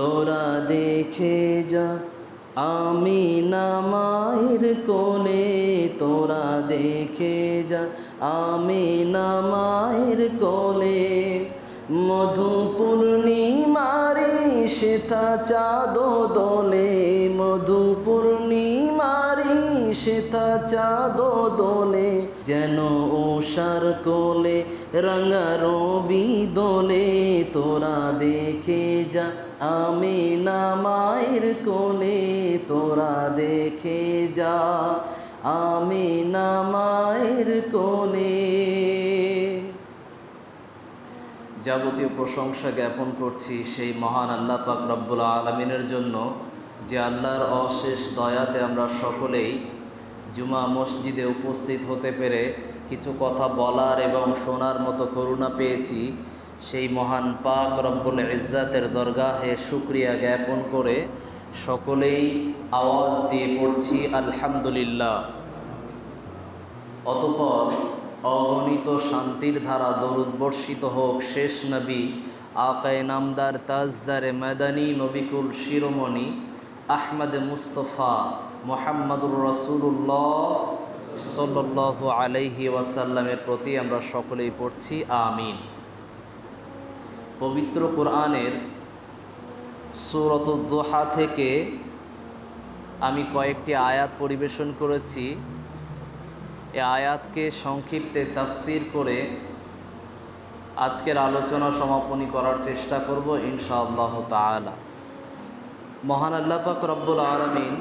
তোরা দেখে যা, আমি নামায়ের কোলে তোরা দেখে যা, আমি নামায়ের কোলে মধু পূর্ণিমারি সেথা চাঁদ দোলে মধু পূর্ণিমারি সেথা চাঁদ দোলে, যেন ওষার কোলে রাঙা রবি দোলে, তোরা দেখে যা আমি নামায়ের কোণে তোরা দেখে যা। আমি নামায়ের কোণে। যাবতীয় প্রশংসা জ্ঞাপন করছি সেই মহান আল্লাহ পাক রব্বুল আলমিনের জন্য, যে আল্লাহর অশেষ দয়াতে আমরা সকলেই জুমা মসজিদে উপস্থিত হতে পেরে কিছু কথা বলার এবং শোনার মতো করুণা পেয়েছি। সেই মহান পাক রব্বুল ইজ্জাতের দরগাহে শুক্রিয়া জ্ঞাপন করে সকলেই আওয়াজ দিয়ে পড়ছি, আলহামদুলিল্লাহ। অতপর অগণিত শান্তির ধারা দরুদ বর্ষিত হোক, শেষ নবী আকায় নামদার তাজদারে মেদানী নবিকুল শিরোমণি আহমদ মুস্তফা মোহাম্মদুর রসুল্লাহ সাল্লাহ আলাইহি ওয়াসাল্লামের প্রতি আমরা সকলেই পড়ছি, আমিন। পবিত্র কোরআনের সুরত দোহা থেকে আমি কয়েকটি আয়াত পরিবেশন করেছি। এ আয়াতকে সংক্ষিপ্তে তাফসির করে আজকের আলোচনা সমাপনী করার চেষ্টা করব ইনশাআল্লাহ তালা মহান আল্লাহ পাক রব্বুল আলমিন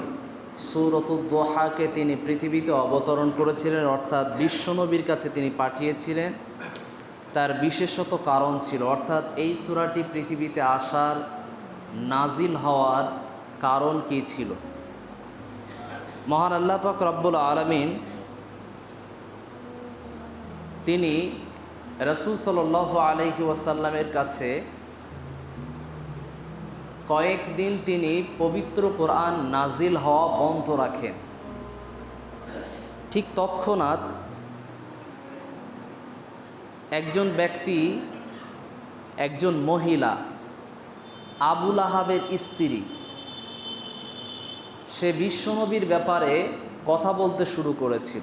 সুরতুদ্দোহাকে তিনি পৃথিবীতে অবতরণ করেছিলেন, অর্থাৎ বিশ্বনবীর কাছে তিনি পাঠিয়েছিলেন। তার বিশেষত কারণ ছিল, অর্থাৎ এই সুরাটি পৃথিবীতে আসার নাজিল হওয়ার কারণ কি ছিল? মহান আল্লাহ রব্বুল আলমিন তিনি রসুল সাল আলহি ওয়াসাল্লামের কাছে কয়েকদিন তিনি পবিত্র কোরআন নাজিল হওয়া বন্ধ রাখেন। ঠিক তৎক্ষণাৎ একজন ব্যক্তি, একজন মহিলা আবুল আহাবের স্ত্রী। সে বিশ্বনবীর ব্যাপারে কথা বলতে শুরু করেছিল।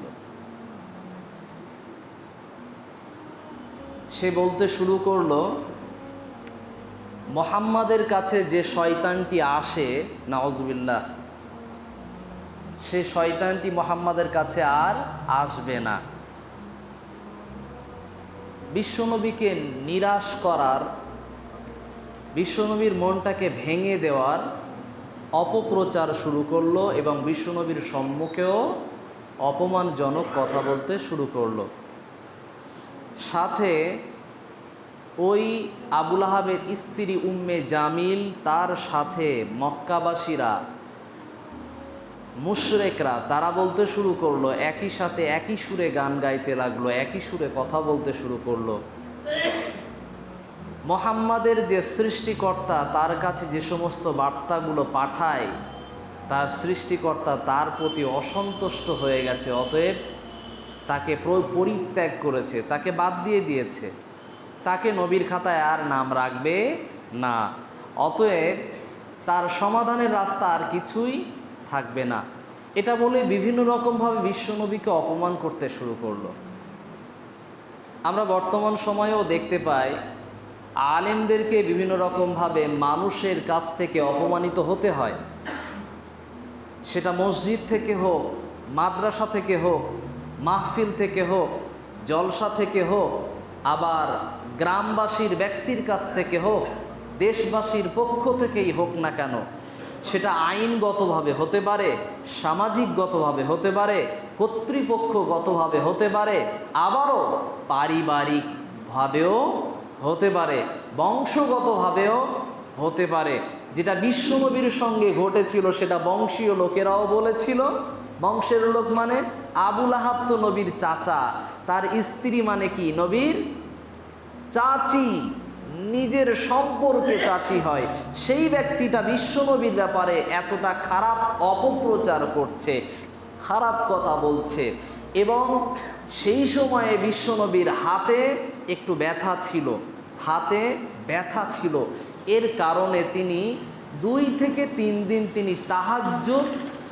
সে বলতে শুরু করল, মোহাম্মদের কাছে যে শয়তানটি আসে নওয়াজবিল্লাহ সে শয়তানটি মোহাম্মদের কাছে আর আসবে না। বিশ্বনবীকে নিরাশ করার, বিশ্বনবীর মনটাকে ভেঙে দেওয়ার অপপ্রচার শুরু করল এবং বিশ্বনবীর সম্মুখেও অপমানজনক কথা বলতে শুরু করল। সাথে ওই আবুল আহাবের স্ত্রী উম্মে জামিল, তার সাথে মক্কাবাসীরা মুশরেকরা তারা বলতে শুরু করল, একই সাথে একই সুরে গান গাইতে লাগল, একই সুরে কথা বলতে শুরু করল। মোহাম্মদের যে সৃষ্টিকর্তা তার কাছে যে সমস্ত বার্তাগুলো পাঠায়, তার সৃষ্টিকর্তা তার প্রতি অসন্তুষ্ট হয়ে গেছে, অতএব তাকে পরিত্যাগ করেছে, তাকে বাদ দিয়ে দিয়েছে। তাকে নবীর খাতায় আর নাম রাখবে না। অতএব তার সমাধানের রাস্তা আর কিছুই থাকবে না। এটা বলে বিভিন্ন রকমভাবে বিশ্বনবীকে অপমান করতে শুরু করল। আমরা বর্তমান সময়েও দেখতে পাই, আলেমদেরকে বিভিন্ন রকমভাবে মানুষের কাছ থেকে অপমানিত হতে হয়। সেটা মসজিদ থেকে হোক, মাদ্রাসা থেকে হোক, মাহফিল থেকে হোক, জলসা থেকে হোক, আবার গ্রামবাসীর ব্যক্তির কাছ থেকে হোক, দেশবাসীর পক্ষ থেকেই হোক না কেন সেটা আইনগতভাবে হতে পারে, সামাজিকগতভাবে হতে পারে, কর্তৃপক্ষগতভাবে হতে পারে, আবারও পারিবারিকভাবেও হতে পারে, বংশগতভাবেও হতে পারে। যেটা বিশ্বনবীর সঙ্গে ঘটেছিল সেটা বংশীয় লোকেরাও বলেছিল। বংশের লোক মানে আবুল আহাব তো নবীর চাচা, তার স্ত্রী মানে কি? নবীর চাচি। নিজের সম্পর্কে চাচি হয়। সেই ব্যক্তিটা বিশ্বনবীর ব্যাপারে এতটা খারাপ অপপ্রচার করছে, খারাপ কথা বলছে এবং সেই সময়ে বিশ্বনবীর হাতে একটু ব্যথা ছিল, হাতে ব্যথা ছিল। এর কারণে তিনি দুই থেকে তিন দিন তিনি তাহাজ্য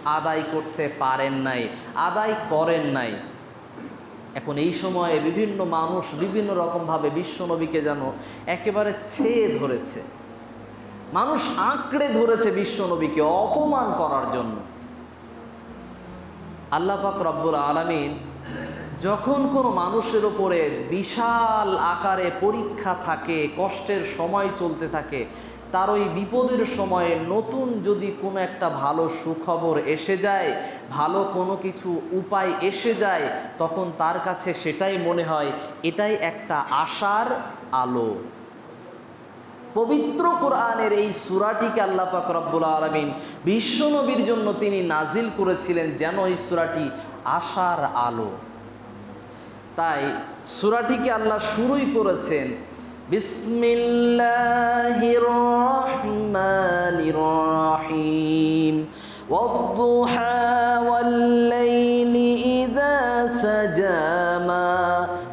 আদায় করতে পারেন নাই, আদায় করেন নাই। এখন এই সময়ে বিভিন্ন মানুষ বিভিন্ন রকমভাবে বিশ্বনবীকে যেন একেবারে ছেয়ে ধরেছে। মানুষ আঁকড়ে ধরেছে বিশ্বনবীকে অপমান করার জন্য। আল্লাহ পাক রব্বুল আলমিন যখন কোনো মানুষের ওপরে বিশাল আকারে পরীক্ষা থাকে, কষ্টের সময় চলতে থাকে তার ওই বিপদের সময়ে নতুন যদি কোনো একটা ভালো সুখবর এসে যায়, ভালো কোনো কিছু উপায় এসে যায়, তখন তার কাছে সেটাই মনে হয়, এটাই একটা আশার আলো। পবিত্র কোরআনের এই সুরাটিকে আল্লাহ পাক রব্বুল আলমিন বিশ্বনবীর জন্য তিনি নাজিল করেছিলেন যেন এই সুরাটি আশার আলো। তাই সুরাটিকে আল্লাহ শুরুই করেছেন বিসমিল্লাহির রহমানির রহিম والضحى والليل إذا سجى ما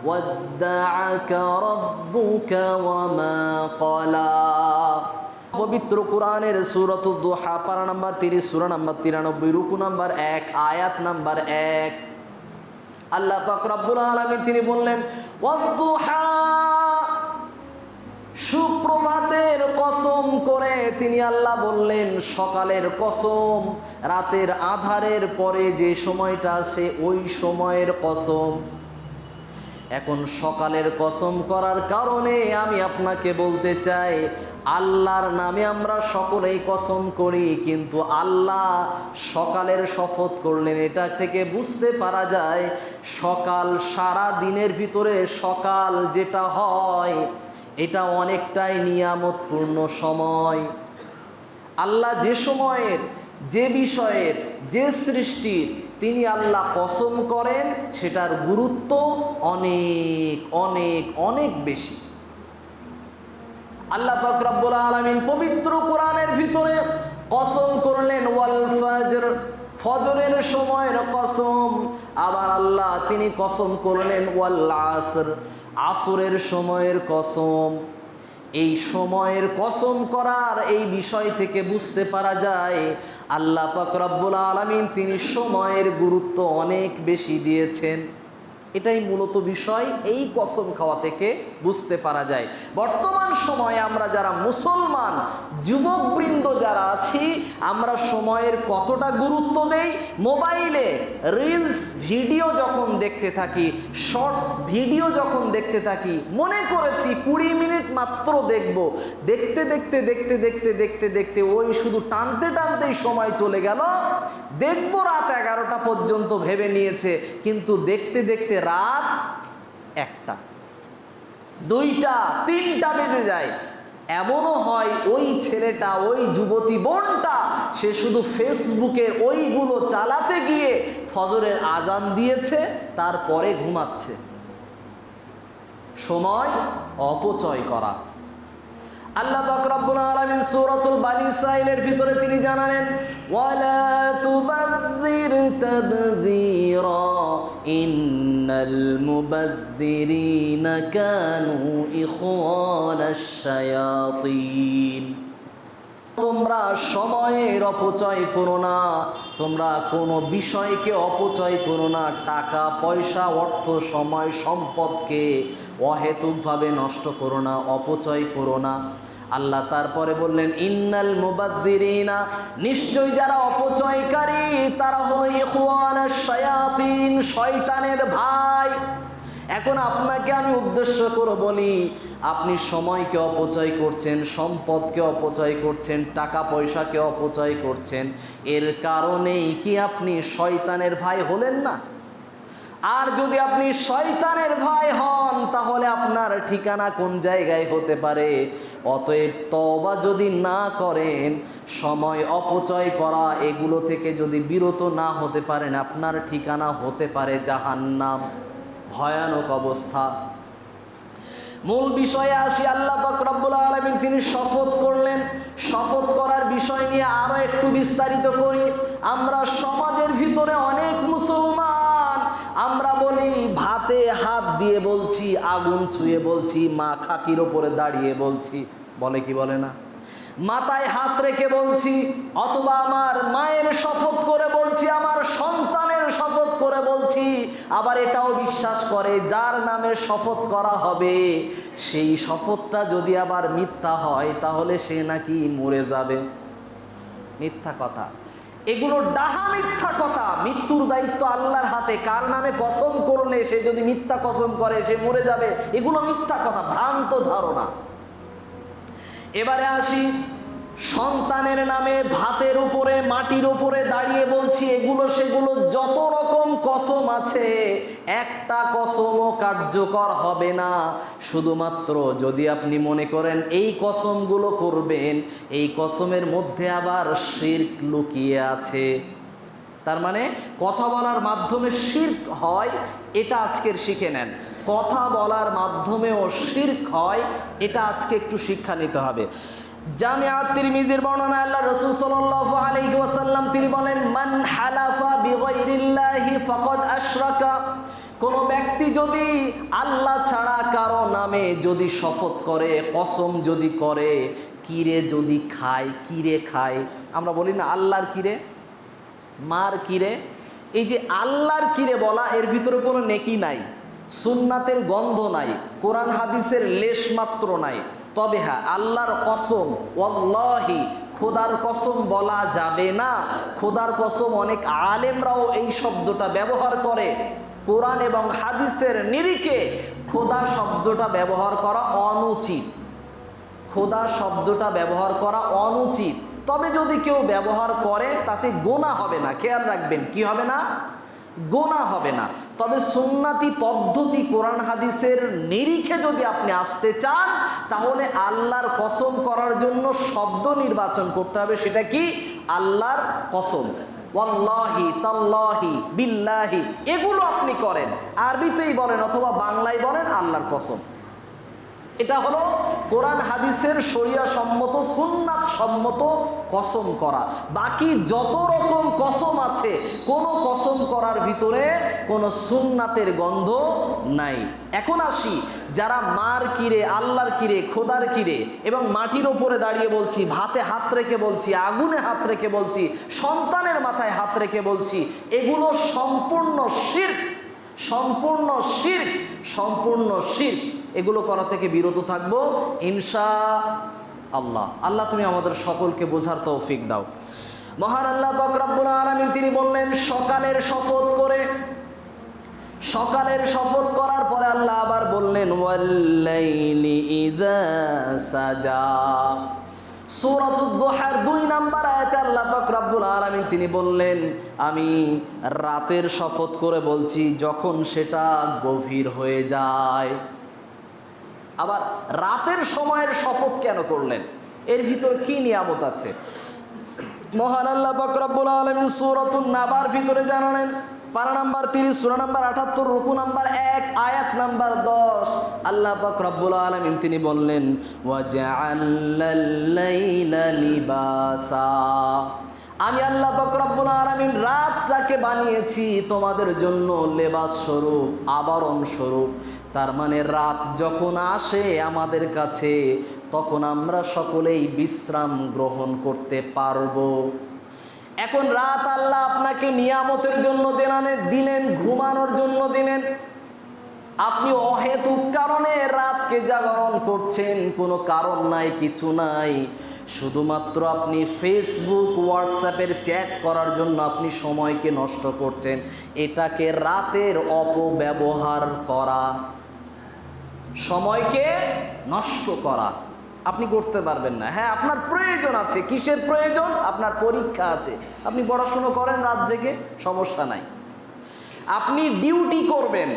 ودعك ربك وما قلى পবিত্র কোরআনের সুরত দোহা পারা নাম্বার তিরিশ সুরা নাম্বার তিরানব্বই রুকু নাম্বার এক আয়াত নাম্বার এক আল্লাহ পাক রব্বুল আলামিন তিনি বললেন ওয়াদ্দুহা সুপ্রভাতের কসম করে তিনি আল্লাহ বললেন, সকালের কসম, রাতের আধারের পরে যে সময়টা সে ওই সময়ের কসম। এখন সকালের কসম করার কারণে আমি আপনাকে বলতে চাই, আল্লাহর নামে আমরা সকলেই কসম করি, কিন্তু আল্লাহ সকালের শপথ করলেন। এটা থেকে বুঝতে পারা যায়, সকাল সারা দিনের ভিতরে সকাল যেটা হয় এটা অনেকটাই নিয়ামতপূর্ণ সময়। আল্লাহ যে সময়ের, যে বিষয়ের, যে সৃষ্টির তিনি আল্লাহ কসম করেন, সেটার গুরুত্ব অনেক অনেক অনেক বেশি। আল্লাহ পাক রব্বুল আলামিন পবিত্র কোরআনের ভিতরে কসম করলেন, ওয়াল ফজর, ফজরের সময়ের কসম। আবার আল্লাহ তিনি কসম করলেন, ওয়াল আসর। আসরের সময়ের কসম। এই সময়ের কসম করার এই বিষয় থেকে বুঝতে পারা যায়, আল্লাহ পাক রব্বুল আলামিন তিনি সময়ের গুরুত্ব অনেক বেশি দিয়েছেন। এটাই মূলত বিষয়, এই কসম খাওয়া থেকে বুঝতে পারা যায়। বর্তমান সময়ে আমরা যারা মুসলমান, যুবকবৃন্দ যারা আছি, আমরা সময়ের কতটা গুরুত্ব দেই? মোবাইলে রিলস ভিডিও যখন দেখতে থাকি শর্টস ভিডিও যখন দেখতে থাকি, মনে করেছি কুড়ি মিনিট মাত্র দেখব। দেখতে দেখতে দেখতে দেখতে দেখতে দেখতে ওই শুধু টানতে, টানতেই সময় চলে গেল। দেখব রাত এগারোটা পর্যন্ত ভেবে নিয়েছে, কিন্তু দেখতে দেখতে রাত একটা। দুইটা, তিনটা বেজে যায়। এমনও হয় ওই ছেলেটা, ওই যুবতী বোনটা, সে শুধু ফেসবুকে ওইগুলো চালাতে গিয়ে ফজরের আজান দিয়েছে, তারপরে ঘুমাচ্ছে। সময় অপচয় করা। আল্লাহ পাক রব্বুল আলামিন সূরাতুল বানি ইসরাইলের ভিতরে তিনি জানালেন, ওয়ালা তুবাযযির তাবযীরা, ইন্নাল মুবাযযিরিনা কানু ইখওয়ানাশ শায়াতিন। তোমরা সময়ের অপচয় করো না, তোমরা কোনো বিষয়কে অপচয় করো না, টাকা, পয়সা, অর্থ, সময়, সম্পদকে অহেতুকভাবে নষ্ট করো না, অপচয় করো না। আল্লাহ তারপরে বললেন, ইন্নাল মুবাদ্দিরিনা নিশ্চয় যারা অপচয়কারী, তারা হলো ইখওয়ানাশ শায়াতিন, শয়তানের ভাই। এখন আপনাকে আমি উদ্দেশ্য করে বলি, আপনি সময়কে অপচয় করছেন, সম্পদকে অপচয় করছেন টাকা পয়সাকে অপচয় করছেন। এর কারণেই কি আপনি শয়তানের ভাই হলেন না? আর যদি আপনি শয়তানের ভাই হন, তাহলে আপনার ঠিকানা কোন জায়গায় হতে পারে? অতএব তবা যদি না করেন, সময় অপচয় করা এগুলো থেকে যদি বিরত না হতে পারেন, আপনার ঠিকানা হতে পারে জাহান্নাম। ভয়ানক অবস্থা। মূল বিষয়ে আসি, আল্লাহ পাক রব্বুল আলামিন তিনি শপথ করলেন। শপথ করার বিষয় নিয়ে আরও একটু বিস্তারিত করি। আমরা সমাজের ভিতরে অনেক মুসলমান। আমরা বলি, ভাতে হাত দিয়ে বলছি, আগুন ছুঁয়ে বলছি মা খাকির ওপরে দাঁড়িয়ে বলছি। বলে কি বলে না? মাথায় হাত রেখে বলছি, অথবা আমার মায়ের শপথ করে বলছি, আমার সন্তানের শপথ করে বলছি, আবার এটাও বিশ্বাস করে যার নামে শপথ করা হবে, সেই শপথটা যদি আবার মিথ্যা হয়, তাহলে সে নাকি মরে যাবে। মিথ্যা কথা। এগুলো ডাহা মিথ্যা কথা। মৃত্যুর দায়িত্ব আল্লাহর হাতে। কার নামে কসম করলে সে যদি মিথ্যা কসম করে, সে মরে যাবে? এগুলো মিথ্যা কথা, ভ্রান্ত ধারণা। এবারে আসি সন্তানের নামে ভাতের উপরে, মাটির উপরে দাঁড়িয়ে বলছি, এগুলো সেগুলো যত রকম কসম আছে, একটা কসমও কার্যকর হবে না। শুধুমাত্র যদি আপনি মনে করেন এই কসমগুলো করবেন, এই কসমের মধ্যে আবার শির্ক লুকিয়ে আছে। তার মানে কথা বলার মাধ্যমে শির্ক হয়, এটা আজকের শিখে নেন। কথা বলার মাধ্যমেও শির্ক হয়, এটা আজকে একটু শিক্ষা নিতে হবে। তিরমিজির বর্ণনা আল্লাহ রাসূল তিনি বলেন, মান কোন ব্যক্তি যদি আল্লাহ ছাড়া কারও নামে যদি শপথ করে, কসম যদি করে, কিরে যদি খায়, কিরে খায়? আমরা বলি না আল্লাহর কিরে? মার কিরে? এই যে আল্লাহর কিরে বলা, এর ভিতরে কোনো নেকি নাই, সুন্নাতের গন্ধ নাই, কোরআন হাদিসের লেশ মাত্র নাই। তবে হ্যাঁ আল্লাহর কসম, ওয়াল্লাহি, খোদার কসম বলা যাবে না। খোদার কসম অনেক আলেমরাও এই শব্দটা ব্যবহার করে। কোরআন এবং হাদিসের নিরিখে খোদা শব্দটা ব্যবহার করা অনুচিত। খোদা শব্দটা ব্যবহার করা অনুচিত। তবে যদি কেউ ব্যবহার করে, তাতে গোনা হবে না। খেয়াল রাখবেন, কি হবে না? গোনা হবে না। তবে সুন্নাতি পদ্ধতি কোরআন হাদিসের নিরিখে যদি আপনি আসতে চান, তাহলে আল্লাহর কসম করার জন্য শব্দ নির্বাচন করতে হবে। সেটা কি? আল্লাহর কসম। ওয়াল্লাহি তাল্লাহি বিল্লাহি। এগুলো আপনি করেন। আরবিতেই বলেন অথবা বাংলায় বলেন, আল্লাহর কসম। এটা হলো কোরআন হাদিসের শরিয়া সম্মত, সুন্নাত সম্মত কসম করা। বাকি যত রকম কসম আছে, কোন কসম করার ভিতরে কোনো সুন্নাতের গন্ধ নাই। এখন আসি, যারা মার কিরে, আল্লাহর কিরে, খোদার কিরে, এবং মাটির ওপরে দাঁড়িয়ে বলছি, ভাতে হাত রেখে বলছি, আগুনে হাত রেখে বলছি, সন্তানের মাথায় হাত রেখে বলছি, এগুলো সম্পূর্ণ শির সম্পূর্ণ শির সম্পূর্ণ শির এগুলো করা থেকে বিরত থাকব। ইনশা আল্লাহ। আল্লাহ, তুমি আমাদের সকলকে বোঝার তৌফিক দাও। মহান আল্লাহ বকরাবুল আলমিন তিনি বললেন, সকালের শপথ করে, সকালের শপথ করার পরে আল্লাহ আবার বললেন দুই নাম্বার আল্লাহ তিনি বললেন, আমি রাতের শপথ করে বলছি, যখন সেটা গভীর হয়ে যায়। আবার রাতের সময়ের শপথ কেন করলেন? এর ভিতর কি নিয়ামত আছে? মহান আল্লাহ পাক রব্বুল আলামিন সূরাতুন নাবার ভিতরে জানালেন, পারা নাম্বার তিরিশ, সুরা নাম্বার আঠাত্তর রুকু নাম্বার এক, আয়াত নাম্বার দশ। আল্লাহ পাক রব্বুল আলমিন তিনি বললেন আমি আল্লাহ পাক রব্বুল আলামিন রাতটাকে বানিয়েছি, তোমাদের জন্য লেবাস স্বরূপ, আবরণ স্বরূপ। তার মানে রাত যখন আসে আমাদের কাছে, তখন আমরা সকলেই বিশ্রাম গ্রহণ করতে পারব। এখন রাত আল্লাহ আপনাকে নিয়ামতের জন্য দেনানে দিলেন, ঘুমানোর জন্য দিলেন। আপনি অহেতুক কারণে রাতকে জাগরণ করছেন, কোনো কারণ নাই, কিছু নাই। শুধুমাত্র আপনি ফেসবুক হোয়াটসঅ্যাপের চ্যাট করার জন্য আপনি সময়কে নষ্ট করছেন। এটাকে রাতের অপব্যবহার করা। সময়কে নষ্ট করা। আপনি করতে পারবেন না। হ্যাঁ আপনার প্রয়োজন আছে। কিসের প্রয়োজন? আপনার পরীক্ষা আছে। আপনি পড়াশুনো করেন রাত জেগে, সমস্যা নাই। আপনি ডিউটি করবেন।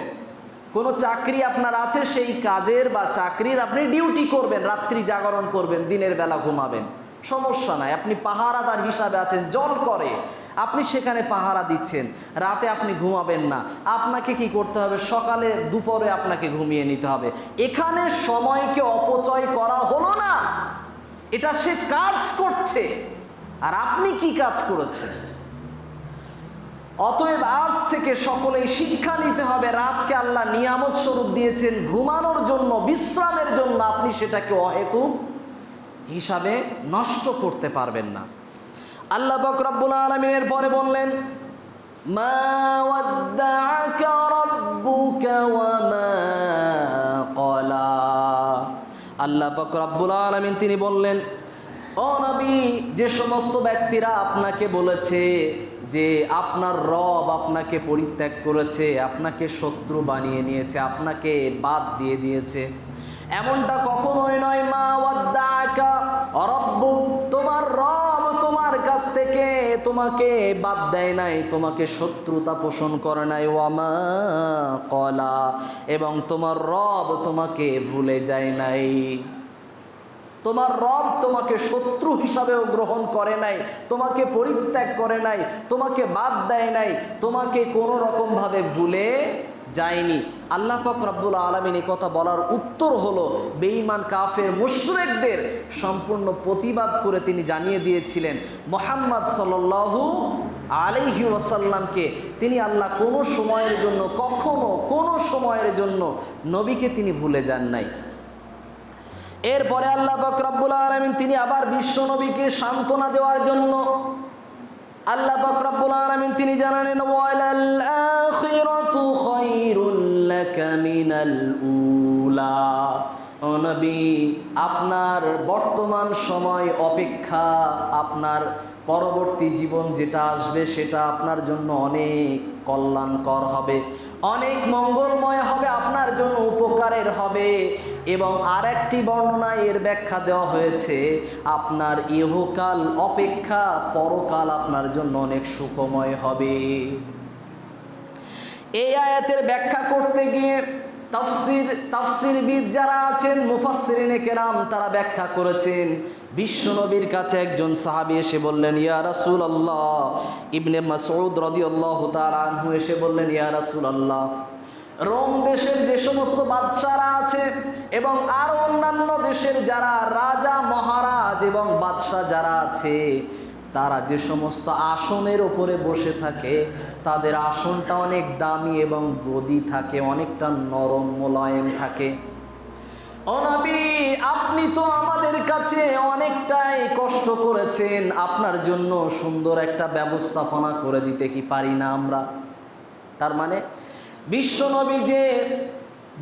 কোনো চাকরি আপনার আছে, সেই কাজের বা চাকরির আপনি ডিউটি করবেন, রাত্রি জাগরণ করবেন, দিনের বেলা ঘুমাবেন। সমস্যা নাই। আপনি পাহারাদার হিসাবে আছেন, জল করে। আপনি সেখানে পাহারা দিচ্ছেন, রাতে আপনি ঘুমাবেন না। আপনাকে কি করতে হবে? সকালে দুপুরে আপনাকে ঘুমিয়ে নিতে হবে। এখানে সময়কে অপচয় করা হলো না। এটা সে কাজ করছে। আর আপনি কি কাজ করেছেন? অতএব আজ থেকে সকলেই শিক্ষা নিতে হবে, রাতকে আল্লাহ নিয়ামত স্বরূপ দিয়েছেন। ঘুমানোর জন্য, বিশ্রামের জন্য আপনি সেটাকে অহেতুক হিসাবে নষ্ট করতে পারবেন না। আল্লাহ পাক রব্বুল আলমিনের পরে বললেন আল্লাহ পাক রব্বুল আলামিন তিনি বললেন, ও যে সমস্ত ব্যক্তিরা আপনাকে বলেছে যে আপনার রব আপনাকে পরিত্যাগ করেছে, আপনাকে শত্রু বানিয়ে নিয়েছে, আপনাকে বাদ দিয়ে দিয়েছে এমনটা কখনোই নয়, মা তোমার রব তোমার কাছ থেকে তোমাকে বাদ দেয় নাই, তোমাকে শত্রুতা পোষণ করে নাই ওয়ামা কলা। এবং তোমার রব তোমাকে ভুলে যায় নাই। তোমার রব তোমাকে শত্রু হিসাবেও গ্রহণ করে নাই, তোমাকে পরিত্যাগ করে নাই, তোমাকে বাদ দেয় নাই, তোমাকে কোনো রকমভাবে ভুলে যায়নি। আল্লাহ পাক রব্বুল আলমিন এই কথা বলার উত্তর হলো, বেঈমান কাফের মুশরেকদের সম্পূর্ণ প্রতিবাদ করে তিনি জানিয়ে দিয়েছিলেন, মোহাম্মদ সাল্লাল্লাহু আলাইহি ওয়াসাল্লামকে তিনি আল্লাহ কোনো সময়ের জন্য, কখনো কোনো সময়ের জন্য নবীকে তিনি ভুলে যান নাই। এরপরে আল্লাহ পাক রব্বুল আলামিন তিনি আবার বিশ্ব নবীকে সান্ত্বনা দেওয়ার জন্য আল্লাহ পাক আলমিন তিনি জানালেন নবী, আপনার বর্তমান সময় অপেক্ষা, আপনার পরবর্তী জীবন যেটা আসবে, সেটা আপনার জন্য অনেক কল্যাণকর হবে। অনেক মঙ্গলময় হবে, আপনার জন্য উপকারের হবে। এবং আরেকটি বর্ণনায় এর ব্যাখ্যা দেওয়া হয়েছে, আপনার ইহকাল অপেক্ষা পরকাল আপনার জন্য অনেক সুখময় হবে। এই আয়াতের ব্যাখ্যা করতে গিয়ে তাফসির, তাফসিরবিদ যারা আছেন, মুফাসসিরিনে কেরাম তারা ব্যাখ্যা করেছেন। বিশ্বনবীর কাছে একজন সাহাবী এসে বললেন, ইয়া রাসুল আল্লাহ ইবনে মাসউদ রাদিয়াল্লাহু তাআলা আনহু এসে বললেন, ইয়া রাসুল আল্লাহ রোম দেশের যে সমস্ত বাদশারা আছে এবং আরও অন্যান্য দেশের যারা রাজা, মহারাজ এবং বাদশাহ যারা আছে, তারা যে সমস্ত আসনের ওপরে বসে থাকে তাদের আসনটা অনেক দামি এবং গদি থাকে, অনেকটা নরম মোলায়েম থাকে। আপনি তো আমাদের কাছে অনেকটাই কষ্ট করেছেন। আপনার জন্য সুন্দর একটা ব্যবস্থাপনা করে দিতে কি পারি না আমরা? তার মানে বিশ্বনবী যে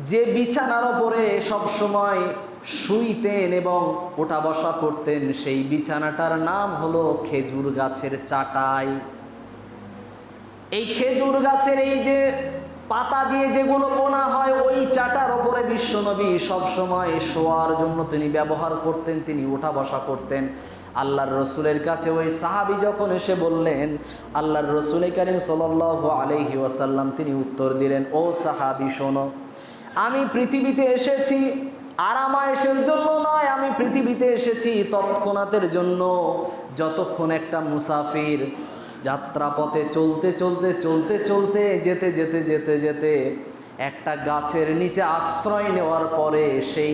যে বিছানার ওপরে সবসময় শুইতেন এবং ওঠা বসা করতেন, সেই বিছানাটার নাম হলো খেজুর গাছের চাটাই। এই খেজুর গাছের এই যে পাতা দিয়ে যেগুলো বোনা হয়, ওই চাটার ওপরে বিশ্বনবী সবসময় শোয়ার জন্য তিনি ব্যবহার করতেন, তিনি ওঠা বসা করতেন। আল্লাহর রসুলের কাছে ওই সাহাবি যখন এসে বললেন, আল্লাহর রসুল করিম সাল আলহি ওয়াসাল্লাম, তিনি উত্তর দিলেন, ও সাহাবি, শোনো, আমি পৃথিবীতে এসেছি আরামায়েশের জন্য নয়, আমি পৃথিবীতে এসেছি তৎক্ষণাতের জন্য। যতক্ষণ একটা মুসাফির যাত্রাপথে চলতে চলতে চলতে চলতে, যেতে যেতে যেতে যেতে একটা গাছের নিচে আশ্রয় নেওয়ার পরে সেই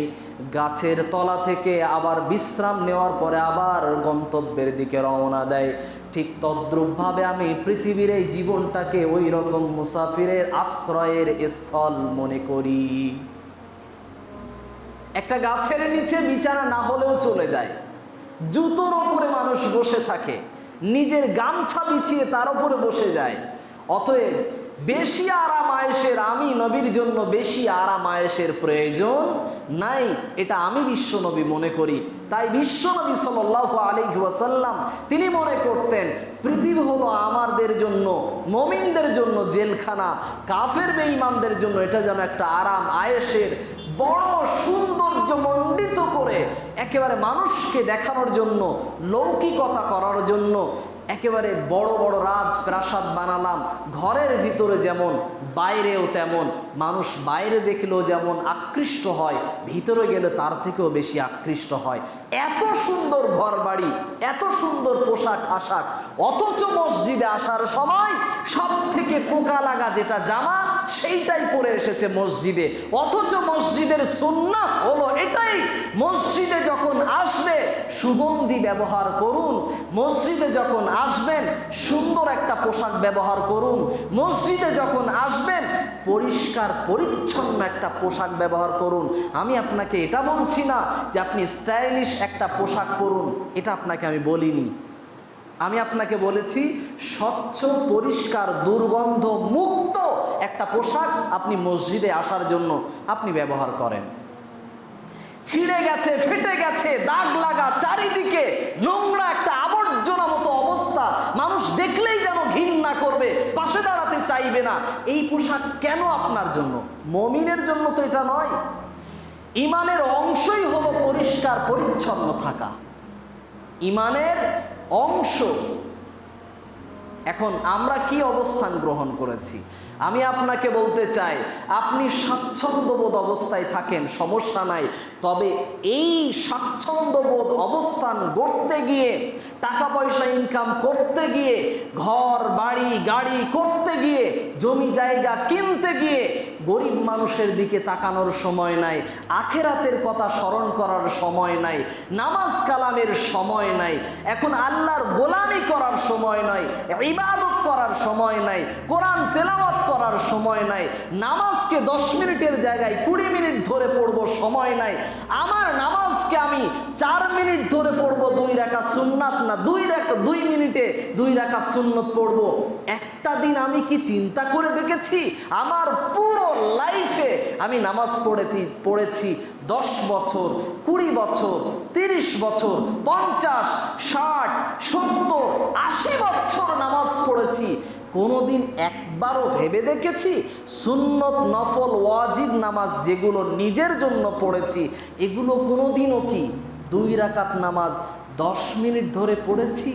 গাছের তলা থেকে আবার বিশ্রাম নেওয়ার পরে আবার গন্তব্যের দিকে রওনা দেয়। ঠিক তদ্রুপভাবে আমি পৃথিবীর এই জীবনটাকে ওই রকম মুসাফিরের আশ্রয়ের স্থল মনে করি। একটা গাছের নিচে বিচারা না হলেও চলে যায়। জুতোর ওপরে মানুষ বসে থাকে। নিজের গামছা বিছিয়ে তার উপরে বসে যায়। অতএব বেশি আরাম আয়েসের আমি নবীর জন্য বেশি আরাম আয়েসের প্রয়োজন নাই। এটা আমি বিশ্বনবী মনে করি। তাই বিশ্বনবী সাল্লাহ আলী ওয়াসাল্লাম তিনি মনে করতেন, পৃথিবী হলো আমাদের জন্য, মমিনদের জন্য জেলখানা, কাফের বেঈমানদের জন্য এটা যেন একটা আরাম আয়েসের বড় সৌন্দর্য মণ্ডিত করে একেবারে মানুষকে দেখানোর জন্য, লৌকিকতা করার জন্য একেবারে বড় বড় রাজ প্রাসাদ বানালাম। ঘরের ভিতরে যেমন, বাইরেও তেমন। মানুষ বাইরে দেখলেও যেমন আকৃষ্ট হয়, ভিতরে গেলে তার থেকেও বেশি আকৃষ্ট হয়। এত সুন্দর ঘর বাড়ি এত সুন্দর পোশাক আশাক, অথচ মসজিদে আসার সময় সব থেকে পোকা লাগা যেটা জামা, সেইটাই পরে এসেছে মসজিদে। অথচ মসজিদের সুন্না হলো এটাই, মসজিদে যখন আসবে, সুগন্ধি ব্যবহার করুন। মসজিদে যখন আসবেন, সুন্দর একটা পোশাক ব্যবহার করুন। মসজিদে যখন আসবেন, পরিষ্কার পরিচ্ছন্ন একটা পোশাক ব্যবহার করুন। আমি আপনাকে এটা বলছি না যে আপনি স্টাইলিশ একটা পোশাক পরুন। এটা আপনাকে আমি বলিনি। আমি আপনাকে বলেছি, স্বচ্ছ, পরিষ্কার দুর্গন্ধ মুক্ত একটা পোশাক আপনি মসজিদে আসার জন্য আপনি ব্যবহার করেন। ছিঁড়ে গেছে, ফেটে গেছে, দাগ লাগা চারিদিকে নোংরা একটা আবর্জনা মতো অবস্থা। মানুষ দেখলেই যেন ঘৃণা করবে, পাশে দাঁড়াতে চাইবে না। এই পোশাক কেন আপনার জন্য? মমিনের জন্য তো এটা নয়। ইমানের অংশই হলো পরিষ্কার, পরিচ্ছন্ন থাকা। ইমানের অংশ। এখন আমরা কি অবস্থান গ্রহণ করেছি? আমি আপনাকে বলতে চাই, আপনি স্বাচ্ছন্দ্যবোধ অবস্থায় থাকেন, সমস্যা নাই। তবে এই স্বাচ্ছন্দ্যবোধ অবস্থান গড়তে গিয়ে টাকা পয়সা ইনকাম করতে গিয়ে, ঘর, বাড়ি, গাড়ি করতে গিয়ে, জমি জায়গা কিনতে গিয়ে, গরিব মানুষের দিকে তাকানোর সময় নাই, আখেরাতের কথা স্মরণ করার সময় নাই নামাজ কালামের সময় নাই, এখন আল্লাহর গোলামি করার সময় নাই, ইবাদত করার সময় নাই, কোরআন তেলাওয়াত করার সময় নাই, নামাজকে দশ মিনিটের জায়গায় কুড়ি মিনিট ধরে পড়ব সময় নাই, আমার নামাজকে আমি চার মিনিট ধরে পড়ব দুই রাখা সুন্নাত না, দুই রাখা, দুই মিনিটে দুই রাখা সুন্নত পড়ব। একটা দিন আমি কি চিন্তা করে দেখেছি? আমার পুরো লাইফে আমি নামাজ পড়েছি পড়েছি দশ বছর, কুড়ি বছর, তিরিশ বছর, পঞ্চাশ, ষাট, সত্তর, আশি বছর নামাজ পড়েছি। কোনোদিন একবারও ভেবে দেখেছি সুন্নত, নফল, ওয়াজিব নামাজ যেগুলো নিজের জন্য পড়েছি, এগুলো কোনো দিনও কি দুই রাকাত নামাজ দশ মিনিট ধরে পড়েছি?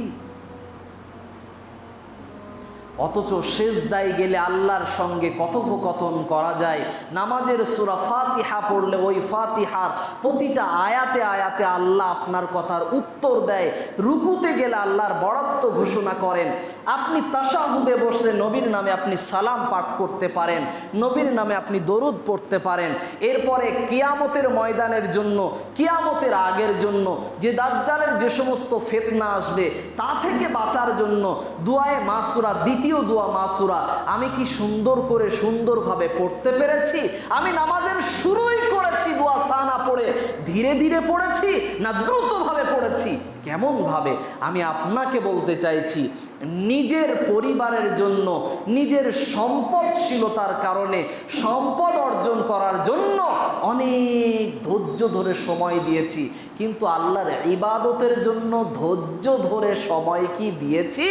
অথচ শেষ দায় গেলে আল্লাহর সঙ্গে কথোপকথন করা যায়। নামাজের সুরা ফাতিহা পড়লে ওই ফাতিহার প্রতিটা আয়াতে আয়াতে আল্লাহ আপনার কথার উত্তর দেয়। রুকুতে গেলে আল্লাহর বরাত্ম ঘোষণা করেন। আপনি তাসাহুদে বসলে নবীর নামে আপনি সালাম পাঠ করতে পারেন। নবীর নামে আপনি দরুদ পড়তে পারেন। এরপরে কিয়ামতের ময়দানের জন্য, কিয়ামতের আগের জন্য যে দাজ্জালের যে সমস্ত ফেতনা আসবে, তা থেকে বাঁচার জন্য দুয়ায়ে মাসুরা দ্বিতীয় দোয়া মাসুরা, আমি কি সুন্দর করে সুন্দরভাবে পড়তে পেরেছি? আমি নামাজের শুরুই করেছি দোয়া সানা পড়ে। ধীরে ধীরে পড়েছি না দ্রুতভাবে পড়েছি? কেমন ভাবে আমি আপনাকে বলতে চাইছি, নিজের পরিবারের জন্য, নিজের সম্পদশীলতার কারণে, সম্পদ অর্জন করার জন্য অনেক ধৈর্য ধরে সময় দিয়েছি। কিন্তু আল্লাহর ইবাদতের জন্য ধৈর্য ধরে সময় কি দিয়েছি?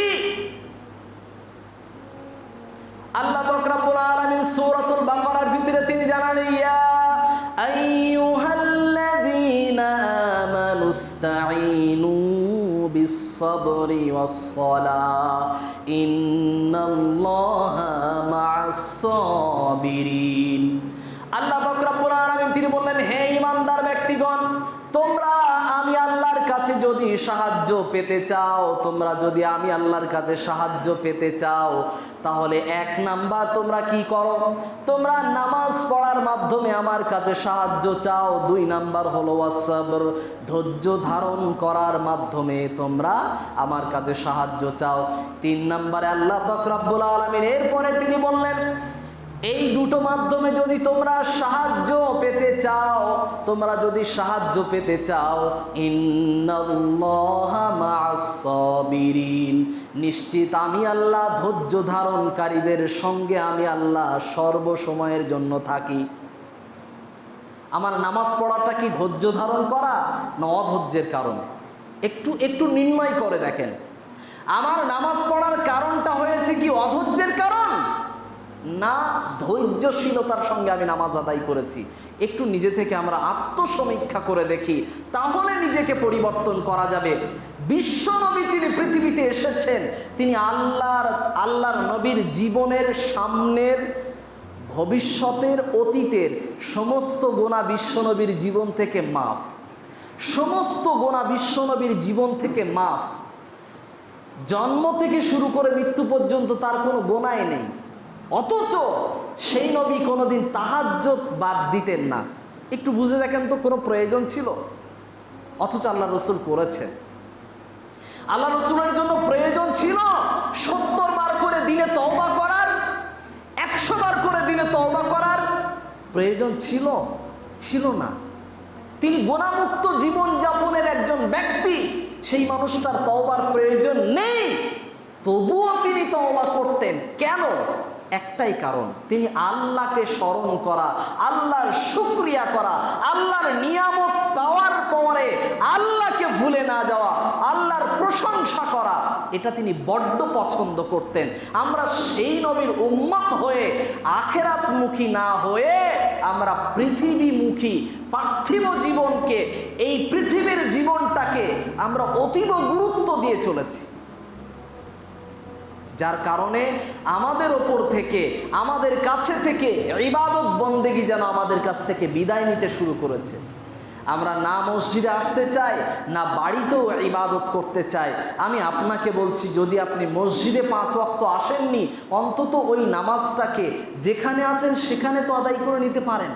আল্লাহ বকরাবুল আলামিন সূরাতুল বাকারার ভিতরে তিনি জানান, ইয়া আইয়ুহাল্লাযীনা ইন্নাল্লাহা মা'আস-সাবিরিন আল্লাহ বকরাবুল আলামিন তিনি বললেন, হে ঈমানদার ব্যক্তিগণ, তোমরা কাছে যদি সাহায্য পেতে চাও, তোমরা যদি আমি আল্লাহর কাছে সাহায্য পেতে চাও, তাহলে এক নাম্বার তোমরা কি করো? তোমরা নামাজ পড়ার মাধ্যমে আমার কাছে সাহায্য চাও, দুই নাম্বার হলো ওয়াসাবর ধৈর্য ধারণ করার মাধ্যমে তোমরা আমার কাছে সাহায্য চাও। তিন নাম্বারে আল্লাহ বকরাবুল আলমিন, এরপরে তিনি বললেন এই দুটো মাধ্যমে যদি তোমরা সাহায্য পেতে চাও, তোমরা যদি সাহায্য পেতে চাও নিশ্চিত আমি আল্লাহ ধৈর্য ধারণকারীদের সঙ্গে আমি আল্লাহ সর্বসময়ের জন্য থাকি। আমার নামাজ পড়াটা কি ধৈর্য ধারণ করা না অধৈর্যের কারণে? একটু একটু নির্ণয় করে দেখেন। আমার নামাজ পড়ার কারণটা হয়েছে কি অধৈর্যের কারণ? না ধৈর্যশীলতার সঙ্গে আমি নামাজ আদায় করেছি। একটু নিজে থেকে আমরা আত্মসমীক্ষা করে দেখি, তাহলে নিজেকে পরিবর্তন করা যাবে। বিশ্বনবী তিনি পৃথিবীতে এসেছেন, তিনি আল্লাহর আল্লাহর নবীর জীবনের সামনের, ভবিষ্যতের অতীতের সমস্ত গোনা বিশ্বনবীর জীবন থেকে মাফ। সমস্ত গোনা বিশ্বনবীর জীবন থেকে মাফ। জন্ম থেকে শুরু করে মৃত্যু পর্যন্ত তার কোনো গোনায় নেই। অথচ সেই নবী কোনোদিন তাহাজ্জত বাদ দিতেন না। একটু বুঝে দেখেন তো, কোনো প্রয়োজন ছিল? অথচ আল্লাহ রসুল করেছেন। আল্লাহ রসুলের জন্য প্রয়োজন ছিল সত্তর বার করে দিনে তওবা করার, একশো বার করে দিনে তওবা করার। প্রয়োজন ছিল? ছিল না। তিনি গোনামুক্ত জীবন যাপনের একজন ব্যক্তি, সেই মানুষটার তওবার প্রয়োজন নেই। তবুও তিনি তওবা করতেন। কেন? একটাই কারণ, তিনি আল্লাহকে স্মরণ করা, আল্লাহর শুক্রিয়া করা, আল্লাহর নিয়ামত পাওয়ার পরে আল্লাহকে ভুলে না যাওয়া, আল্লাহর প্রশংসা করা, এটা তিনি বড্ড পছন্দ করতেন। আমরা সেই নবীর উম্মত হয়ে আখেরাতমুখী না হয়ে আমরা পৃথিবীমুখী, পার্থিব জীবনকে, এই পৃথিবীর জীবনটাকে আমরা অতীব গুরুত্ব দিয়ে চলেছি। যার কারণে আমাদের ওপর থেকে, আমাদের কাছে থেকে ইবাদত বন্দেগি যেন আমাদের কাছ থেকে বিদায় নিতে শুরু করেছে। আমরা না মসজিদে আসতে চাই, না বাড়িতেও ইবাদত করতে চাই। আমি আপনাকে বলছি, যদি আপনি মসজিদে পাঁচ ওয়াক্ত আসেননি, অন্তত ওই নামাজটাকে যেখানে আছেন সেখানে তো আদায় করে নিতে পারেন।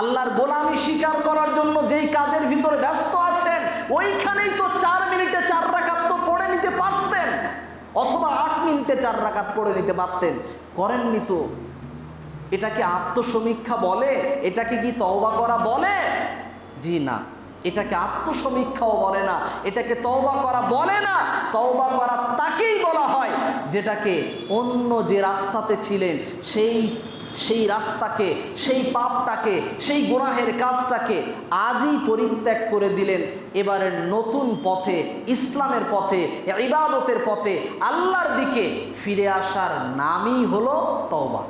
আল্লাহর গোলামি স্বীকার করার জন্য যেই কাজের ভিতরে ব্যস্ত আছেন, ওইখানেই তো চার মিনিটে চার রাকাত তো পড়ে নিতে পারতেন অথবা আট মিনিটে চার রাকাত পড়ে নিতে পারতেন। করেননি তো। এটাকে আত্মসমীক্ষা বলে? এটাকে কি তওবা করা বলে? জি না। এটাকে আত্মসমীক্ষাও বলে না। এটাকে তওবা করা বলে না। তওবা করা তাকেই বলা হয়। যেটাকে অন্য যে রাস্তাতে ছিলেন, সেই সেই রাস্তাকে, সেই পাপটাকে, সেই গুনাহের কাজটাকে আজই পরিত্যাগ করে দিলেন। এবারের নতুন পথে, ইসলামের পথে, ইবাদতের পথে, আল্লাহর দিকে ফিরে আসার নামই হলো তওবা।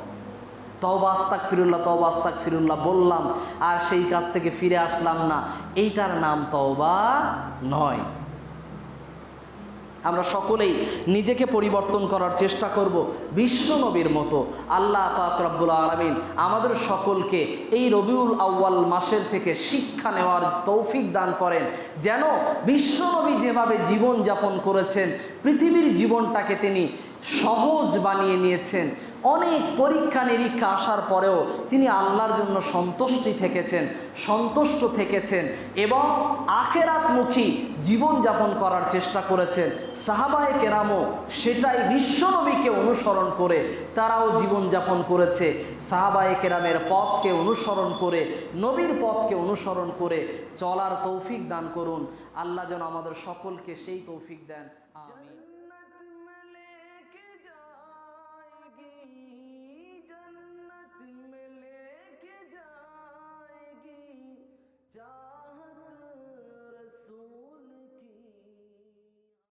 তওবা আস্তাক ফিরুল্লাহ তওবা আস্তাক ফিরুল্লাহ বললাম, আর সেই কাজ থেকে ফিরে আসলাম না। এইটার নাম তওবা নয়। আমরা সকলেই নিজেকে পরিবর্তন করার চেষ্টা করব বিশ্বনবীর মতো। আল্লাহ পাক রব্বুল আলমিন আমাদের সকলকে এই রবিউল আউ্য়াল মাসের থেকে শিক্ষা নেওয়ার তৌফিক দান করেন, যেন বিশ্বনবী যেভাবে জীবন যাপন করেছেন, পৃথিবীর জীবনটাকে তিনি সহজ বানিয়ে নিয়েছেন অনেক পরীক্ষা নিরীক্ষা আসার পরেও তিনি আল্লাহর জন্য সন্তুষ্টি থেকেছেন, সন্তুষ্ট থেকেছেন এবং আখেরাতমুখী জীবনযাপন করার চেষ্টা করেছেন। সাহাবায়ে কেরামও সেটাই বিশ্বনবীকে অনুসরণ করে তারাও জীবনযাপন করেছে। সাহাবায়ে কেরামের পথকে অনুসরণ করে, নবীর পথকে অনুসরণ করে চলার তৌফিক দান করুন। আল্লাহ যেন আমাদের সকলকে সেই তৌফিক দেন।